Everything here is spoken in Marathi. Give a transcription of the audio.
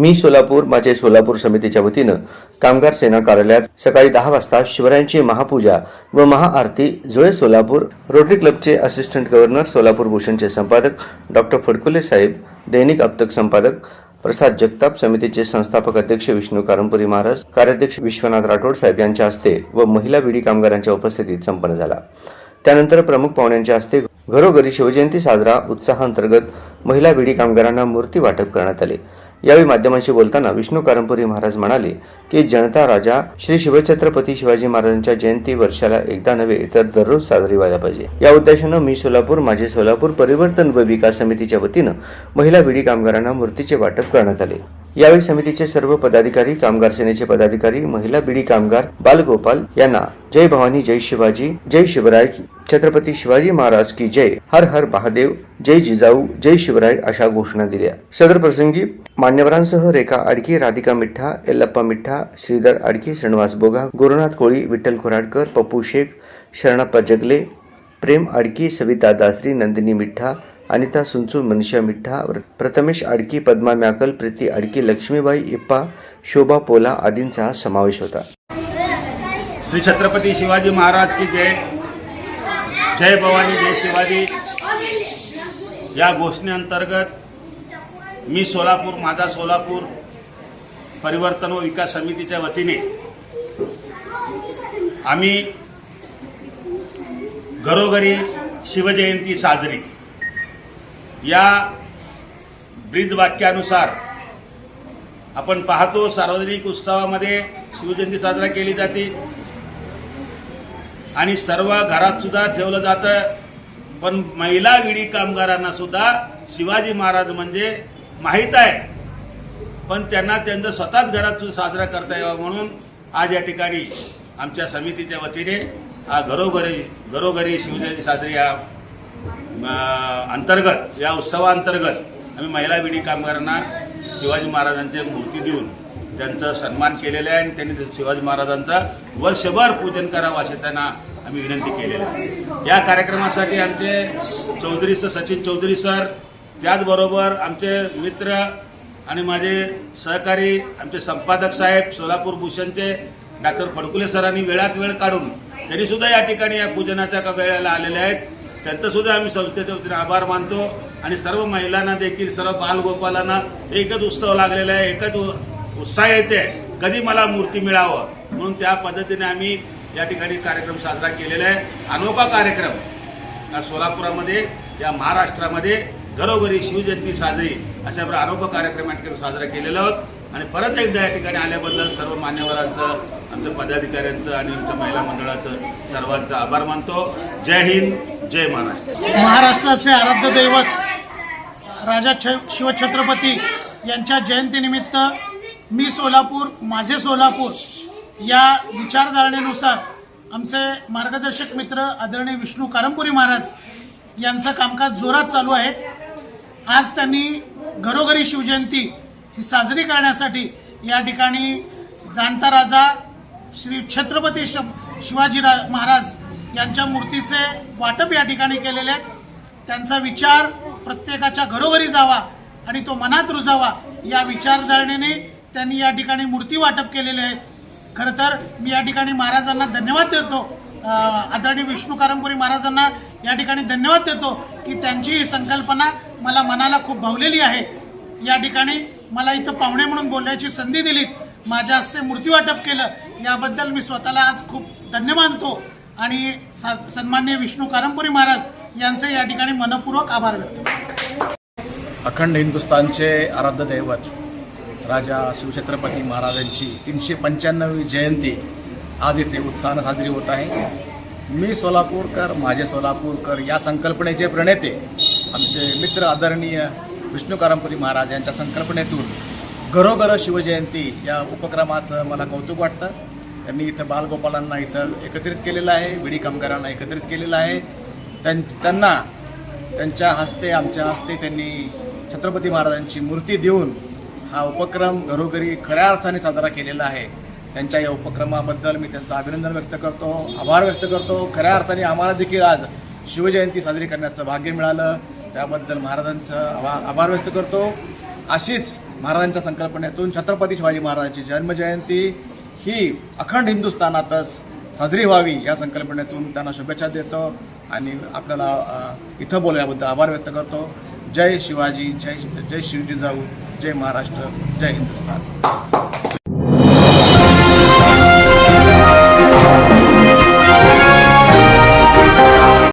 मी सोलापूर माझे सोलापूर समितीच्या वतीनं कामगार सेना कार्यालयात सकाळी दहा वाजता शिवरायांची महापूजा व महाआरती जुळे सोलापूर रोटरी क्लबचे असिस्टंट गव्हर्नर सोलापूर भूषणचे संपादक डॉक्टर फडकुले साहेब दैनिक अप्तक संपादक प्रसाद जगताप समितीचे संस्थापक अध्यक्ष विष्णू कारंपुरी महाराज कार्याध्यक्ष विश्वनाथ राठोड साहेब यांच्या हस्ते व महिला बिडी कामगारांच्या उपस्थितीत संपन्न झाला. त्यानंतर प्रमुख पाहुण्यांच्या हस्ते घरोघरी शिवजयंती साजरा उत्साहांतर्गत महिला बिडी कामगारांना मूर्ती वाटप करण्यात आले. यावेळी माध्यमांशी बोलताना विष्णू कारंपुरी महाराज म्हणाले की जनता राजा श्री शिवछत्रपती शिवाजी महाराजांच्या जयंती वर्षाला एकदा नव्हे तर दररोज साजरी व्हायला पाहिजे. या उद्देशानं मी सोलापूर माझे सोलापूर परिवर्तन व विकास समितीच्या वतीनं महिला विडी कामगारांना मूर्तीचे वाटप करण्यात आले. यावेळी समितीचे सर्व पदाधिकारी कामगार सेनेचे पदाधिकारी महिला बिडी कामगार बालगोपाल यांना जय भवानी जय शिवाजी जय शिवराय छत्रपती शिवाजी महाराज की जय हर हर महादेव जय जिजाऊ जय शिवराय अशा घोषणा दिल्या. सदर प्रसंगी मान्यवरांसह रेखा आडकी राधिका मिठ्ठा एल्लप्पा मिठ्ठा श्रीधर आडकी श्रीनिवास बोगा गुरुनाथ कोळी विठ्ठल खोराडकर पप्पू शेख शरणप्पा जगले प्रेम आडकी सविता दासरी नंदिनी मिठ्ठा अनिता सुंचू मनीषा मिठ्ठा प्रथमेश आडकी पद्मा म्याकल प्रीती आडकी लक्ष्मीबाई इप्पा शोभा पोला आदींचा समावेश होता. श्री छत्रपती शिवाजी महाराज की जय. जय भवानी जय शिवाजी. या घोषणेअंतर्गत मी सोलापूर माझा सोलापूर परिवर्तन व विकास समितीच्या वतीने आम्ही घरोघरी शिवजयंती साजरी या ब्रीद वाक्यानुसार आपण पाहतो सार्वजनिक उत्सवामध्ये शिवजयंती साजरा केली जाते. आणि सर्व घरात सुद्धा ठेवलं जातं. पण महिला विडी कामगारांना सुद्धा शिवाजी महाराज म्हणजे माहीत आहे. पण त्यांना त्यांचं स्वतःच घरात सुद्धा साजरा करता यावा म्हणून आज या ठिकाणी आमच्या समितीच्या वतीने हा घरोघरी घरोघरी शिवजयंती साजरी हा अंतर्गत या उत्सवाअंतर्गत आम्ही महिला विडी कामगारांना शिवाजी महाराजांचे मूर्ती देऊन त्यांचा सन्मान केलेला आहे आणि त्यांनी शिवाजी महाराजांचा वर्षभर पूजन करावं असे त्यांना आम्ही विनंती केलेली आहे. या कार्यक्रमासाठी आमचे चौधरी सर सचिन चौधरी सर त्याचबरोबर आमचे मित्र आणि माझे सहकारी आमचे संपादक साहेब सोलापूर भूषणचे डॉक्टर फडकुले सरांनी वेळात वेळ काढून तरीसुद्धा या ठिकाणी या पूजनाच्या वेळेला आलेले आहेत. त्यांचं सुद्धा आम्ही संस्थेच्या वतीने आभार मानतो आणि सर्व महिलांना देखील सर्व बालगोपालांना एकच उत्सव लागलेला आहे एकच उत्साह येते कधी मला मूर्ती मिळावं? म्हणून त्या पद्धतीने आम्ही या ठिकाणी कार्यक्रम साजरा केलेला आहे. अनोखा कार्यक्रम या सोलापुरामध्ये या महाराष्ट्रामध्ये घरोघरी शिवजयंती साजरी अशा प्रकारे अनोखा कार्यक्रम या ठिकाणी साजरा केलेला आहोत आणि परत एकदा या ठिकाणी आल्याबद्दल सर्व मान्यवरांचं आमच्या पदाधिकाऱ्यांचं आणि आमच्या महिला मंडळाचं सर्वांचा आभार मानतो. जय हिंद. जय महाराष्ट्र महाराष्ट्राचे आराध्य दैवत राजा छ शिवछत्रपती यांच्या जयंतीनिमित्त मी सोलापूर माझे सोलापूर या विचारधारणेनुसार आमचे मार्गदर्शक मित्र आदरणीय विष्णू कारंपुरी महाराज यांचं कामकाज जोरात चालू आहे. आज त्यांनी घरोघरी शिवजयंती ही साजरी करण्यासाठी या ठिकाणी जाणता राजा श्री छत्रपती श- शिवाजी रा- महाराज यांच्या मूर्तीचे वाटप या ठिकाणी केलेले आहेत. त्यांचा विचार प्रत्येकाच्या घरोघरी जावा आणि तो मनात रुजावा या विचारधारणेने त्यांनी या ठिकाणी मूर्ती वाटप केलेले आहेत खरं तर मी या ठिकाणी महाराजांना धन्यवाद देतो. आदरणीय विष्णू कारंपुरी महाराजांना या ठिकाणी धन्यवाद देतो की त्यांची ही संकल्पना मला मनाला खूप भावलेली आहे. या ठिकाणी मला इथं पाहुणे म्हणून बोलण्याची संधी दिलीत. माझ्या हस्ते मूर्ती वाटप केलं. याबद्दल मी स्वतःला आज खूप धन्य मानतो. आणि सन्मान्य विष्णू कारंपुरी महाराज यांचे या ठिकाणी मनपूर्वक आभार व्यक्त अखंड हिंदुस्थानचे आराध्य दैवत राजा शिवछत्रपती महाराजांची तीनशे पंच्याण्णवी जयंती आज इथे उत्साहानं साजरी होत आहे. मी सोलापूरकर माझे सोलापूरकर या संकल्पनेचे प्रणेते आमचे मित्र आदरणीय विष्णू कारंपुरी महाराज यांच्या संकल्पनेतून घरोघर शिवजयंती या उपक्रमाचं मला कौतुक वाटतं. त्यांनी इथं बालगोपालांना इथं एकत्रित केलेलं आहे विडी कामगारांना एकत्रित केलेलं आहे. त्यां त्यांना त्यांच्या हस्ते आमच्या हस्ते त्यांनी छत्रपती महाराजांची मूर्ती देऊन हा उपक्रम घरोघरी खऱ्या अर्थाने साजरा केलेला आहे. त्यांच्या या उपक्रमाबद्दल मी त्यांचं अभिनंदन व्यक्त करतो आभार व्यक्त करतो. खऱ्या अर्थाने आम्हाला देखील आज शिवजयंती साजरी करण्याचं भाग्य मिळालं. त्याबद्दल महाराजांचं आभा आभार व्यक्त करतो. अशीच महाराजांच्या संकल्पनेतून छत्रपती शिवाजी महाराजांची जन्मजयंती ही अखंड हिंदुस्थानातच साजरी व्हावी या संकल्पनेतून त्यांना शुभेच्छा देतो आणि आपल्याला इथं बोलल्याबद्दल आभार व्यक्त करतो. जय शिवाजी जय जय शिवजी जाऊ जय महाराष्ट्र जय हिंदुस्थान.